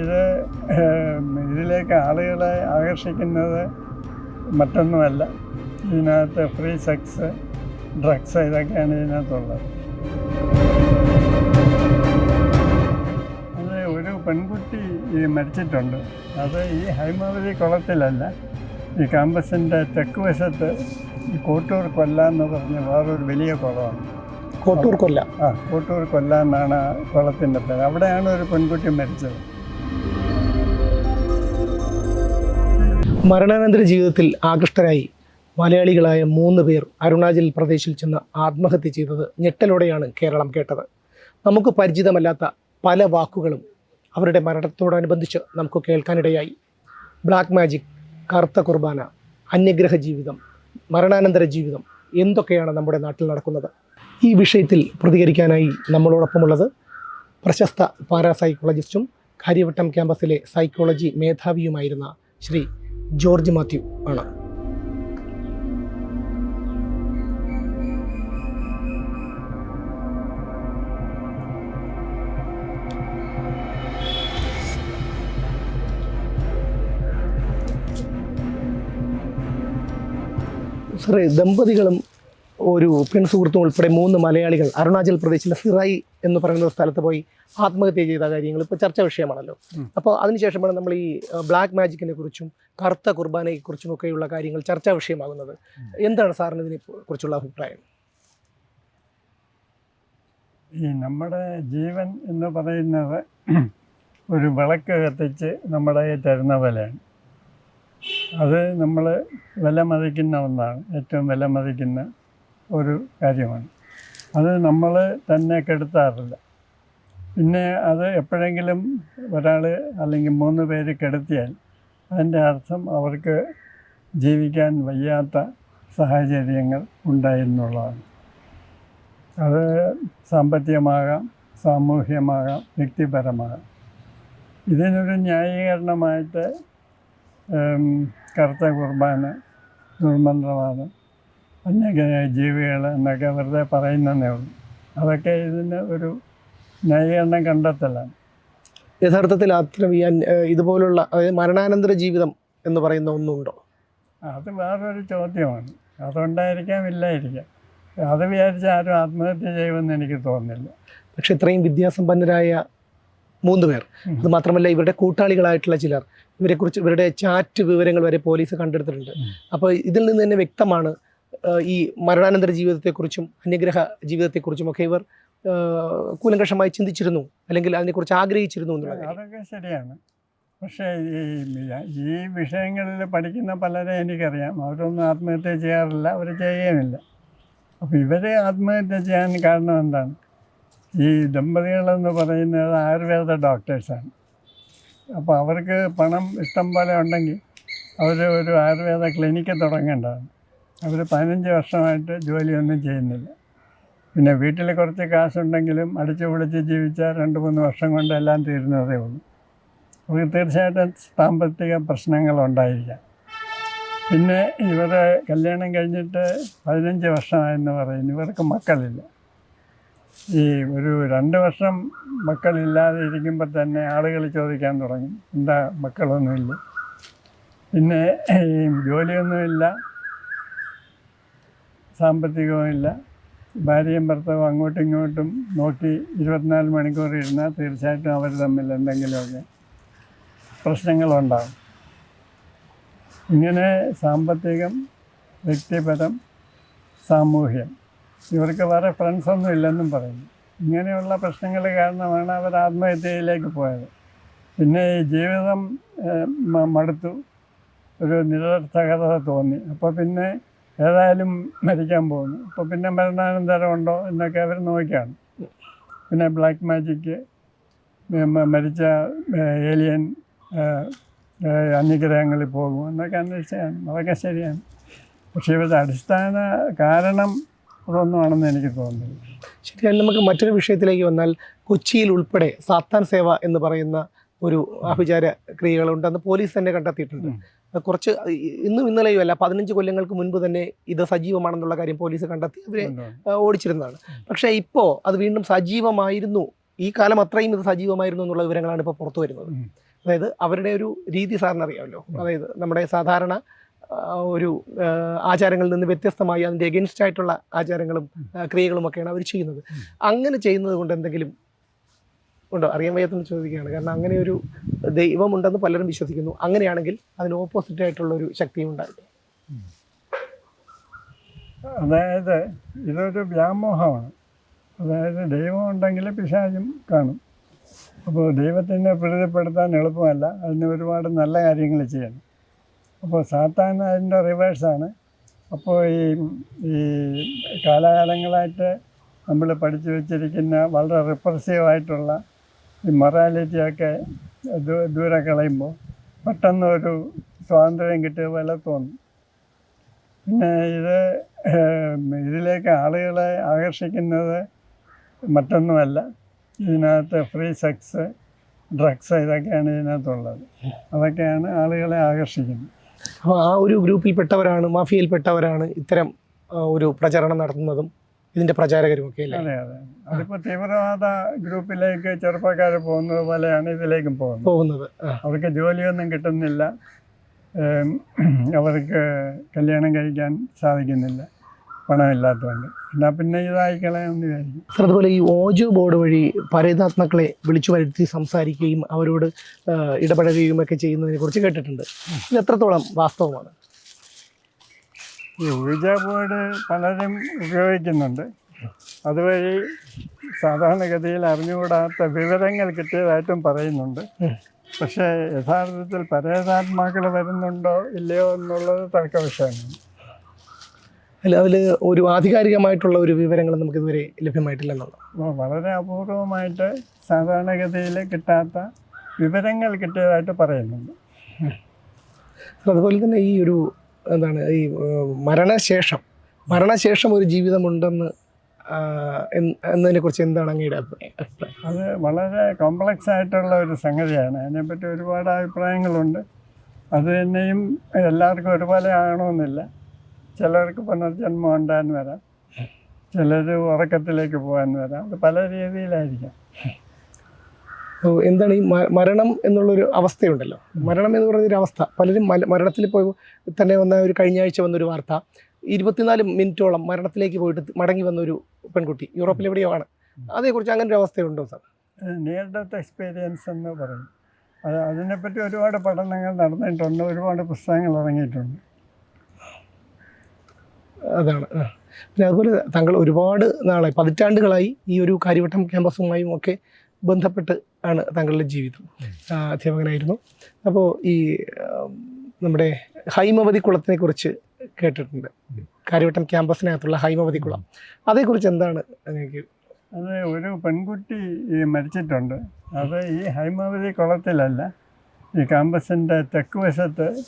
ഇത് ഇതിലേക്ക് ആളുകളെ ആകർഷിക്കുന്നത് മറ്റൊന്നുമല്ല. ഇതിനകത്ത് ഫ്രീ സെക്സ് ഡ്രഗ്സ് ഇതൊക്കെയാണ് ഇതിനകത്തുള്ളത്. അത് ഒരു പെൺകുട്ടി ഈ മരിച്ചിട്ടുണ്ട്. അത് ഈ ഹൈമാവതി കുളത്തിലല്ല ഈ കാമ്പസിന്റെ തെക്ക് വശത്ത് കോട്ടൂർ കൊല്ല എന്ന് പറഞ്ഞ വേറൊരു വലിയ കുളമാണ്. കോട്ടൂർ കൊല്ല. ആ കോട്ടൂർ കൊല്ല എന്നാണ് കുളത്തിന്റെ പേര്. അവിടെയാണ് ഒരു പെൺകുട്ടി മരിച്ചത്. മരണാനന്തര ജീവിതത്തിൽ ആകൃഷ്ടരായി മലയാളികളായ മൂന്ന് പേർ അരുണാചൽ പ്രദേശിൽ ചെന്ന് ആത്മഹത്യ ചെയ്തത് ഞെട്ടലോടെയാണ് കേരളം കേട്ടത്. നമുക്ക് പരിചിതമല്ലാത്ത പല വാക്കുകളും അവരുടെ മരണത്തോടനുബന്ധിച്ച് നമുക്ക് കേൾക്കാനിടയായി. ബ്ലാക്ക് മാജിക് കറുത്ത കുർബാന അന്യഗ്രഹ ജീവിതം മരണാനന്തര ജീവിതം എന്തൊക്കെയാണ് നമ്മുടെ നാട്ടിൽ നടക്കുന്നത്? ഈ വിഷയത്തിൽ പ്രതികരിക്കാനായി നമ്മളോടൊപ്പമുള്ളത് പ്രശസ്ത പാരാസൈക്കോളജിസ്റ്റും കാര്യവട്ടം ക്യാമ്പസിലെ സൈക്കോളജി മേധാവിയുമായിരുന്ന ശ്രീ ജോർജ് മാത്യു ആണ്. സാറേ ദമ്പതികളും ഒരു പെൺസുഹൃത്തും ഉൾപ്പെടെ മൂന്ന് മലയാളികൾ അരുണാചൽ പ്രദേശിലെ സിറായി എന്ന് പറയുന്ന സ്ഥലത്ത് പോയി ആത്മഹത്യ ചെയ്ത കാര്യങ്ങൾ ഇപ്പോൾ ചർച്ച വിഷയമാണല്ലോ. അപ്പോൾ അതിനുശേഷമാണ് നമ്മൾ ഈ ബ്ലാക്ക് മാജിക്കിനെ കുറിച്ചും കറുത്ത കുർബാനയെ കുറിച്ചും ഒക്കെയുള്ള കാര്യങ്ങൾ ചർച്ചാ വിഷയമാകുന്നത്. എന്താണ് സാറിന് ഇതിനെ കുറിച്ചുള്ള അഭിപ്രായം? ഈ നമ്മുടെ ജീവൻ എന്ന് പറയുന്നത് ഒരു വിളക്ക് കത്തിച്ച് നമ്മുടെ തരുന്ന വിലയാണ്. അത് നമ്മൾ വില മതിക്കുന്ന ഒന്നാണ്. ഏറ്റവും വില മതിക്കുന്ന ഒരു കാര്യമാണ്. അത് നമ്മൾ തന്നെ കെടുത്താറില്ല. പിന്നെ അത് എപ്പോഴെങ്കിലും ഒരാൾ അല്ലെങ്കിൽ മൂന്ന് പേര് കെടുത്തിയാൽ അതിന്റെ അർത്ഥം അവർക്ക് ജീവിക്കാൻ വയ്യാത്ത സാഹചര്യങ്ങൾ ഉണ്ടായെന്നുള്ളതാണ്. അത് സാമ്പത്തികമാകാം സാമൂഹ്യമാകാം വ്യക്തിപരമാകാം. ഇതിനൊരു ന്യായീകരണമായിട്ട് കറുത്ത കുർബാന ദുർമന്ത്രവാദം അന്യ ജീവികൾ എന്നൊക്കെ വെറുതെ പറയുന്നതേ ഉള്ളൂ. അതൊക്കെ ഇതിന് ഒരു ന്യായീകരണം കണ്ടെത്തലാണ്. യഥാർത്ഥത്തിൽ അത്തരം ഈ ഇതുപോലുള്ള അതായത് മരണാനന്തര ജീവിതം എന്ന് പറയുന്ന ഒന്നുണ്ടോ? അത് വേറൊരു ചോദ്യമാണ്. അതുകൊണ്ടായിരിക്കാം ഇല്ലായിരിക്കാം. അത് വിചാരിച്ച് ആരും ആത്മഹത്യ ചെയ്യുമെന്ന് എനിക്ക് തോന്നുന്നില്ല. പക്ഷെ ഇത്രയും വിദ്യാസമ്പന്നരായ മൂന്ന് പേർ. അത് മാത്രമല്ല ഇവരുടെ കൂട്ടാളികളായിട്ടുള്ള ചിലർ ഇവരെക്കുറിച്ച് ഇവരുടെ ചാറ്റ് വിവരങ്ങൾ വരെ പോലീസ് കണ്ടെടുത്തിട്ടുണ്ട്. അപ്പോൾ ഇതിൽ നിന്ന് തന്നെ വ്യക്തമാണ് ഈ മരണാനന്തര ജീവിതത്തെക്കുറിച്ചും അന്യഗ്രഹ ജീവിതത്തെക്കുറിച്ചും ഒക്കെ ഇവർ കൂലങ്കഷമായി ചിന്തിച്ചിരുന്നു അല്ലെങ്കിൽ അതിനെക്കുറിച്ച് ആഗ്രഹിച്ചിരുന്നു എന്നുള്ളത് അതൊക്കെ ശരിയാണ്. പക്ഷേ ഈ ഈ വിഷയങ്ങളിൽ പഠിക്കുന്ന പലരെ എനിക്കറിയാം. അവരൊന്നും ആത്മഹത്യ ചെയ്യാറില്ല അവർ ചെയ്യുകയുമില്ല. അപ്പോൾ ഇവരെ ആത്മഹത്യ ചെയ്യാൻ കാരണം എന്താണ്? ഈ ദമ്പതികളെന്ന് പറയുന്നത് ആയുർവേദ ഡോക്ടേഴ്സാണ്. അപ്പോൾ അവർക്ക് പണം ഇഷ്ടം പോലെ ഉണ്ടെങ്കിൽ അവർ ഒരു ആയുർവേദ ക്ലിനിക്ക് തുടങ്ങേണ്ടതാണ്. അവർ പതിനഞ്ച് വർഷമായിട്ട് ജോലിയൊന്നും ചെയ്യുന്നില്ല. പിന്നെ വീട്ടിൽ കുറച്ച് കാശുണ്ടെങ്കിലും അടിച്ചു പൊളിച്ച് ജീവിച്ചാൽ രണ്ട് മൂന്ന് വർഷം കൊണ്ട് എല്ലാം തീരുന്നതേ ഉള്ളൂ. അവർക്ക് തീർച്ചയായിട്ടും സാമ്പത്തിക പ്രശ്നങ്ങളുണ്ടായിരിക്കാം പിന്നെ ഇവരെ കല്യാണം കഴിഞ്ഞിട്ട് പതിനഞ്ച് വർഷമായെന്ന് പറയുന്നു. ഇവർക്ക് മക്കളില്ല. ഈ ഒരു രണ്ട് വർഷം മക്കളില്ലാതെ ഇരിക്കുമ്പോൾ തന്നെ ആളുകൾ ചോദിക്കാൻ തുടങ്ങി എന്താ മക്കളൊന്നുമില്ല? പിന്നെ ജോലിയൊന്നുമില്ല. സാമ്പത്തികവുമില്ല. ഭാര്യയും ഭർത്താവും അങ്ങോട്ടും ഇങ്ങോട്ടും നോക്കി ഇരുപത്തിനാല് മണിക്കൂർ ഇരുന്നാൽ തീർച്ചയായിട്ടും അവർ തമ്മിൽ എന്തെങ്കിലുമൊക്കെ പ്രശ്നങ്ങളുണ്ടാകും. ഇങ്ങനെ സാമ്പത്തികം വ്യക്തിപരം സാമൂഹ്യം ഇവർക്ക് വേറെ ഫ്രണ്ട്സൊന്നും ഇല്ലെന്നും പറയുന്നു. ഇങ്ങനെയുള്ള പ്രശ്നങ്ങൾ കാരണമാണ് അവർ ആത്മഹത്യയിലേക്ക് പോയത്. പിന്നെ ഈ ജീവിതം മടുത്തു. ഒരു നിരർത്ഥകത തോന്നി. അപ്പോൾ പിന്നെ ഏതായാലും മരിക്കാൻ പോകുന്നു. അപ്പോൾ പിന്നെ മരണാനന്തരം ഉണ്ടോ എന്നൊക്കെ അവർ നോക്കിയാണ്. പിന്നെ ബ്ലാക്ക് മാജിക്ക് മരിച്ച ഏലിയൻ അന്യഗ്രഹങ്ങളിൽ പോകും എന്നൊക്കെ അന്വേഷിച്ചാണ് അതൊക്കെ ശരിയാണ്. പക്ഷേ ഇവരുടെ അടിസ്ഥാന കാരണം അതൊന്നുമാണെന്ന് എനിക്ക് തോന്നുന്നില്ല. ശരിയാണ്. നമുക്ക് മറ്റൊരു വിഷയത്തിലേക്ക് വന്നാൽ കൊച്ചിയിൽ ഉൾപ്പെടെ സാത്താൻ സേവ എന്ന് പറയുന്ന ഒരു ആഭിചാര ക്രിയകളുണ്ടെന്ന് പോലീസ് തന്നെ കണ്ടെത്തിയിട്ടുണ്ട്. കുറച്ച് ഇന്നും ഇന്നലെയും അല്ല പതിനഞ്ച് കൊല്ലങ്ങൾക്ക് മുൻപ് തന്നെ ഇത് സജീവമാണെന്നുള്ള കാര്യം പോലീസ് കണ്ടെത്തി അവരെ ഓടിച്ചിരുന്നതാണ്. പക്ഷേ ഇപ്പോൾ അത് വീണ്ടും സജീവമായിരുന്നു. ഈ കാലം അത്രയും ഇത് സജീവമായിരുന്നു എന്നുള്ള വിവരങ്ങളാണ് ഇപ്പോൾ പുറത്തു വരുന്നത്. അതായത് അവരുടെ ഒരു രീതി സാറിന് അറിയാമല്ലോ. അതായത് നമ്മുടെ സാധാരണ ഒരു ആചാരങ്ങളിൽ നിന്ന് വ്യത്യസ്തമായി അതിന്റെ എഗൻസ്റ്റ് ആയിട്ടുള്ള ആചാരങ്ങളും ക്രിയകളും ഒക്കെയാണ് അവർ ചെയ്യുന്നത്. അങ്ങനെ ചെയ്യുന്നത് കൊണ്ട് എന്തെങ്കിലും ഉണ്ടോ? അറിയാൻ വയ്യാത്തെന്ന് ചോദിക്കുകയാണ്. കാരണം അങ്ങനെ ഒരു ദൈവമുണ്ടെന്ന് പലരും വിശ്വസിക്കുന്നു. അങ്ങനെയാണെങ്കിൽ അതിന് ഓപ്പോസിറ്റ് ആയിട്ടുള്ള ഒരു ശക്തിയും ഉണ്ടാവില്ല. അതായത് ഇതൊരു വ്യാമോഹമാണ്. അതായത് ദൈവം ഉണ്ടെങ്കിൽ പിശാചും കാണും. അപ്പോൾ ദൈവത്തിനെ പ്രീതിപ്പെടുത്താൻ എളുപ്പമല്ല. അതിന് ഒരുപാട് നല്ല കാര്യങ്ങൾ ചെയ്യണം അപ്പോൾ സാത്താൻ അതിന്റെ റിവേഴ്സാണ് അപ്പോൾ ഈ ഈ കാലാകാലങ്ങളായിട്ട് നമ്മൾ പഠിച്ചു വെച്ചിരിക്കുന്ന വളരെ റിപ്രസീവായിട്ടുള്ള ഈ മൊറാലിറ്റിയൊക്കെ ദൂരെ കളയുമ്പോൾ പെട്ടെന്ന് ഒരു സ്വാതന്ത്ര്യം കിട്ടിയ പോലെ തോന്നും. പിന്നെ ഇത് ഇതിലേക്ക് ആളുകളെ ആകർഷിക്കുന്നത് മറ്റൊന്നുമല്ല. ഇതിനകത്ത് ഫ്രീ സെക്സ് ഡ്രഗ്സ് ഇതൊക്കെയാണ് ഇതിനകത്തുള്ളത്. അതൊക്കെയാണ് ആളുകളെ ആകർഷിക്കുന്നത്. അപ്പോൾ ആ ഒരു ഗ്രൂപ്പിൽപ്പെട്ടവരാണ് മാഫിയയിൽപ്പെട്ടവരാണ് ഇത്തരം ഒരു പ്രചരണം നടത്തുന്നതും ഇതിന്റെ പ്രചാരകരും ഒക്കെ അല്ലേ? അതെ അതെ. അതിപ്പോ തീവ്രവാദ ഗ്രൂപ്പിലേക്ക് ചെറുപ്പക്കാർ പോകുന്നത് പോലെയാണ് ഇതിലേക്കും പോകുന്നത്. പോകുന്നത്. ആ. അവർക്ക് ജോലിയൊന്നും കിട്ടുന്നില്ല. ഏം, അവർക്ക് കല്യാണം കഴിക്കാൻ സാധിക്കുന്നില്ല. പണമില്ലാത്തതുകൊണ്ട്. എന്നാൽ പിന്നെ ഇതായി കളയാമെന്ന് വിചാരിക്കും സർ അതുപോലെ ഈ ഓജോ ബോർഡ് വഴി പരേതാത്മാക്കളെ വിളിച്ചു വരുത്തി സംസാരിക്കുകയും അവരോട് ആ, ഇടപഴകുകയും ഒക്കെ ചെയ്യുന്നതിനെ കുറിച്ച് കേട്ടിട്ടുണ്ട്. ഇത് എത്രത്തോളം വാസ്തവമാണ്? ഈ ഊർജ ബോർഡ് പലരും ഉപയോഗിക്കുന്നുണ്ട്. അതുവഴി സാധാരണഗതിയിൽ അറിഞ്ഞുകൂടാത്ത വിവരങ്ങൾ കിട്ടിയതായിട്ടും പറയുന്നുണ്ട്. പക്ഷേ യഥാർത്ഥത്തിൽ പരേതാത്മാക്കൾ വരുന്നുണ്ടോ ഇല്ലയോ എന്നുള്ളത് തർക്ക വിഷയമാണ്. അല്ല അതിൽ ഒരു ആധികാരികമായിട്ടുള്ള ഒരു വിവരങ്ങൾ നമുക്ക് ഇതുവരെ ലഭ്യമായിട്ടില്ല എന്നുള്ളത് അപ്പോൾ വളരെ അപൂർവമായിട്ട് സാധാരണഗതിയിൽ കിട്ടാത്ത വിവരങ്ങൾ കിട്ടിയതായിട്ട് പറയുന്നുണ്ട്. അതുപോലെ തന്നെ ഈ ഒരു എന്താണ് ഈ മരണശേഷം മരണശേഷം ഒരു ജീവിതമുണ്ടെന്ന് എന്നതിനെ കുറിച്ച് എന്നതിനെക്കുറിച്ച് എന്താണ് അങ്ങയുടെ അഭിപ്രായം? അത് വളരെ കോംപ്ലക്സ് ആയിട്ടുള്ള ഒരു സംഗതിയാണ്. അതിനെപ്പറ്റി ഒരുപാട് അഭിപ്രായങ്ങളുണ്ട്. അത് തന്നെയും എല്ലാവർക്കും ഒരുപോലെ ആകണമെന്നില്ല. ചിലർക്ക് പുനർജന്മം ഉണ്ടാകാൻ വരാം. ചിലർ ഉറക്കത്തിലേക്ക് പോകാൻ വരാം. അത് പല രീതിയിലായിരിക്കാം. എന്താണ് ഈ മരണം എന്നുള്ളൊരു അവസ്ഥയുണ്ടല്ലോ. മരണം എന്ന് പറയുന്നൊരു അവസ്ഥ. പലരും മരണത്തിൽ പോയി തന്നെ വന്ന ഒരു കഴിഞ്ഞ ആഴ്ച വന്നൊരു വാർത്ത. ഇരുപത്തിനാല് മിനിറ്റോളം മരണത്തിലേക്ക് പോയിട്ട് മടങ്ങി വന്ന ഒരു പെൺകുട്ടി യൂറോപ്പിൽ എവിടെയോ ആണ്. അതേക്കുറിച്ച് അങ്ങനെ ഒരു അവസ്ഥയുണ്ടോ സാർ? നിയർ ഡെത്ത് എക്സ്പീരിയൻസ് എന്ന് പറയും. അത് അതിനെപ്പറ്റി ഒരുപാട് പഠനങ്ങൾ നടന്നിട്ടുണ്ട്. ഒരുപാട് പുസ്തകങ്ങൾ ഇറങ്ങിയിട്ടുണ്ട്. അതാണ്. പിന്നെ അതുപോലെ താങ്കൾ ഒരുപാട് നാളായി പതിറ്റാണ്ടുകളായി ഈ ഒരു കാര്യവട്ടം ക്യാമ്പസുമായും ഒക്കെ ബന്ധപ്പെട്ട് ആണ് താങ്കളുടെ ജീവിതം. അധ്യാപകനായിരുന്നു. അപ്പോൾ ഈ നമ്മുടെ ഹൈമവതി കുളത്തിനെ കുറിച്ച് കേട്ടിട്ടുണ്ട്. കാര്യവട്ടം ക്യാമ്പസിനകത്തുള്ള ഹൈമവതി കുളം. അതേക്കുറിച്ച് എന്താണ് അങ്ങേക്ക്? അത് ഒരു പെൺകുട്ടി ഈ മരിച്ചിട്ടുണ്ട്. അത് ഈ ഹൈമാവതി കുളത്തിലല്ല ഈ ക്യാമ്പസിന്റെ തെക്ക് വശത്ത്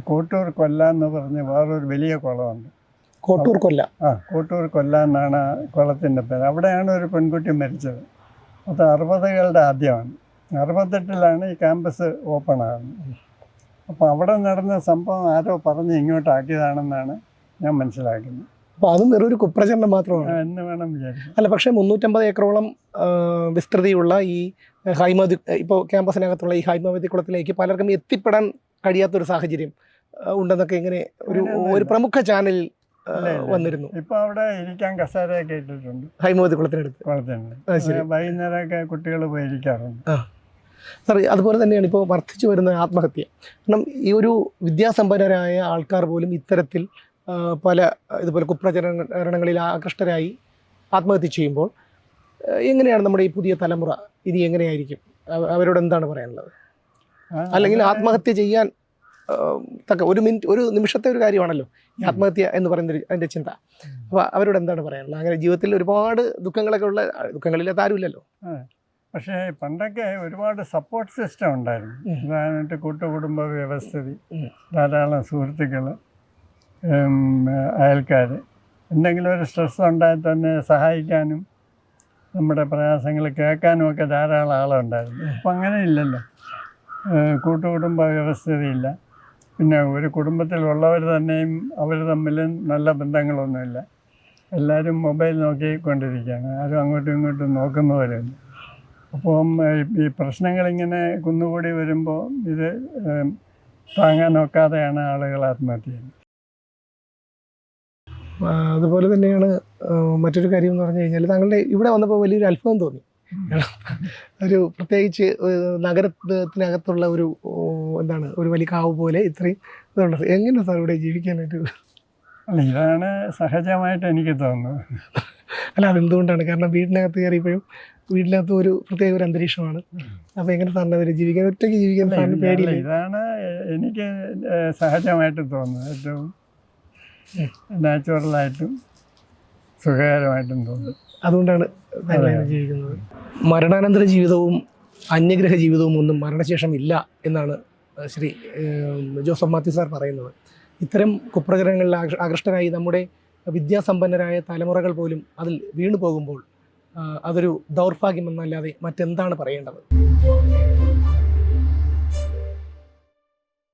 കോട്ടൂർ കൊല്ല എന്ന് പറഞ്ഞ് വേറൊരു വലിയ കുളമുണ്ട്. കോട്ടൂർ കൊല്ല. ആ കോട്ടൂർ കൊല്ല എന്നാണ് ആ കുളത്തിന്റെ പേര്. അവിടെയാണ് ഒരു പെൺകുട്ടി മരിച്ചത്. അത് അറുപതുകളുടെ ആദ്യമാണ്. അറുപത്തെട്ടിലാണ് ഈ ക്യാമ്പസ് ഓപ്പൺ ആകുന്നത് അപ്പോൾ അവിടെ നടന്ന സംഭവം ആരോ പറഞ്ഞ് ഇങ്ങോട്ടാക്കിയതാണെന്നാണ് ഞാൻ മനസ്സിലാക്കുന്നത്. അപ്പോൾ അതും വെറൊരു കുപ്രചരണം മാത്രമാണ്? എന്ന് വേണം വിചാരിക്കാം. അല്ല പക്ഷേ മുന്നൂറ്റമ്പത് ഏക്കറോളം വിസ്തൃതിയുള്ള ഈ ഹൈമതി ഇപ്പോൾ ക്യാമ്പസിനകത്തുള്ള ഈ ഹൈമവതി കുളത്തിലേക്ക് പലർക്കും എത്തിപ്പെടാൻ കഴിയാത്തൊരു സാഹചര്യം ഉണ്ടെന്നൊക്കെ ഇങ്ങനെ ഒരു ഒരു പ്രമുഖ ചാനലിൽ. വന്നിരുന്നു. ഇപ്പൊ അവിടെ ഇരിക്കാൻ കസേരയൊക്കെ ഇട്ടിട്ടുണ്ട്. ഹൈമവതി കുളത്തിനടുത്ത്. വൈകുന്നേരമൊക്കെ കുട്ടികൾ പോയി ഇരിക്കാറുണ്ട്. സാർ അതുപോലെ തന്നെയാണ് ഇപ്പോൾ വർദ്ധിച്ചു വരുന്ന ആത്മഹത്യ. കാരണം ഈ ഒരു വിദ്യാസമ്പന്നരായ ആൾക്കാർ പോലും ഇത്തരത്തിൽ പല ഇതുപോലെ കുപ്രചരണങ്ങളിൽ ആകൃഷ്ടരായി ആത്മഹത്യ ചെയ്യുമ്പോൾ എങ്ങനെയാണ് നമ്മുടെ ഈ പുതിയ തലമുറ? ഇനി എങ്ങനെയായിരിക്കും? അവ- അവരോട് എന്താണ് പറയാനുള്ളത്? അല്ലെങ്കിൽ ആത്മഹത്യ ചെയ്യാൻ തക്ക ഒരു മിനിറ്റ് ഒരു നിമിഷത്തെ ഒരു കാര്യമാണല്ലോ ഈ ആത്മഹത്യ എന്ന് പറയുന്ന ഒരു- അതിന്റെ ചിന്ത. അപ്പോൾ അവരോട് എന്താണ് പറയാനുള്ളത്? അങ്ങനെ ജീവിതത്തിൽ ഒരുപാട് ദുഃഖങ്ങളൊക്കെ ഉള്ള ദുഃഖങ്ങളില്ലാത്ത ആരുമില്ലല്ലോ? പക്ഷേ പണ്ടൊക്കെ ഒരുപാട് സപ്പോർട്ട് സിസ്റ്റം ഉണ്ടായിരുന്നു. ഉദാഹരണമായിട്ട് കൂട്ടുകുടുംബ വ്യവസ്ഥിതി. ധാരാളം സുഹൃത്തുക്കൾ അയൽക്കാർ എന്തെങ്കിലും ഒരു സ്ട്രെസ് ഉണ്ടായാൽ തന്നെ സഹായിക്കാനും നമ്മുടെ പ്രയാസങ്ങൾ കേൾക്കാനും ഒക്കെ ധാരാളം ആളുണ്ടായിരുന്നു. അപ്പം അങ്ങനെ ഇല്ലല്ലോ. കൂട്ടുകുടുംബ വ്യവസ്ഥതയില്ല പിന്നെ ഒരു കുടുംബത്തിലുള്ളവർ തന്നെയും അവർ തമ്മിൽ നല്ല ബന്ധങ്ങളൊന്നുമില്ല. എല്ലാവരും മൊബൈൽ നോക്കിക്കൊണ്ടിരിക്കുകയാണ്. ആരും അങ്ങോട്ടും ഇങ്ങോട്ടും നോക്കുന്നവരും അപ്പം ഈ പ്രശ്നങ്ങളിങ്ങനെ കുന്നുകൂടി വരുമ്പോൾ ഇത് താങ്ങാൻ നോക്കാതെയാണ് ആളുകൾ ആത്മഹത്യ ചെയ്യുന്നത് അതുപോലെ തന്നെയാണ് മറ്റൊരു കാര്യം എന്ന് പറഞ്ഞു കഴിഞ്ഞാൽ താങ്കളുടെ ഇവിടെ വന്നപ്പോൾ വലിയൊരു അത്ഭുതം തോന്നി. ഒരു പ്രത്യേകിച്ച് നഗരത്തിനകത്തുള്ള ഒരു എന്താണ് ഒരു വലിയ കാവ് പോലെ ഇത്രയും ഇതുണ്ട്. എങ്ങനെ സാർ ഇവിടെ ജീവിക്കാനായിട്ട്? അല്ല ഇതാണ് സഹജമായിട്ട് എനിക്ക് തോന്നുന്നത്. അല്ല അതെന്തുകൊണ്ടാണ്? കാരണം വീടിനകത്ത് കയറിയപ്പോഴും വീടിനകത്ത് ഒരു പ്രത്യേക ഒരു അന്തരീക്ഷമാണ്. അപ്പോൾ എങ്ങനെ സാറിന് അതിൽ ജീവിക്കാൻ ഒറ്റയ്ക്ക് ജീവിക്കാൻ സാറിന് പേടിയില്ല? ഇതാണ് എനിക്ക് സഹജമായിട്ട് തോന്നുന്നത്. ഏറ്റവും നാച്ചുറലായിട്ടും സുഖകരമായിട്ടും തോന്നുന്നു അതുകൊണ്ടാണ് ജീവിക്കുന്നത്. മരണാനന്തര ജീവിതവും അന്യഗ്രഹ ജീവിതവും ഒന്നും മരണശേഷം ഇല്ല എന്നാണ് ശ്രീ ജോസഫ് മാത്യു സാർ പറയുന്നത്. ഇത്തരം കുപ്രഗ്രഹങ്ങളിൽ ആകൃ- ആകൃഷ്ടരായി നമ്മുടെ വിദ്യാസമ്പന്നരായ തലമുറകൾ പോലും അതിൽ വീണു പോകുമ്പോൾ അതൊരു ദൗർഭാഗ്യമെന്നല്ലാതെ മറ്റെന്താണ് പറയേണ്ടത്?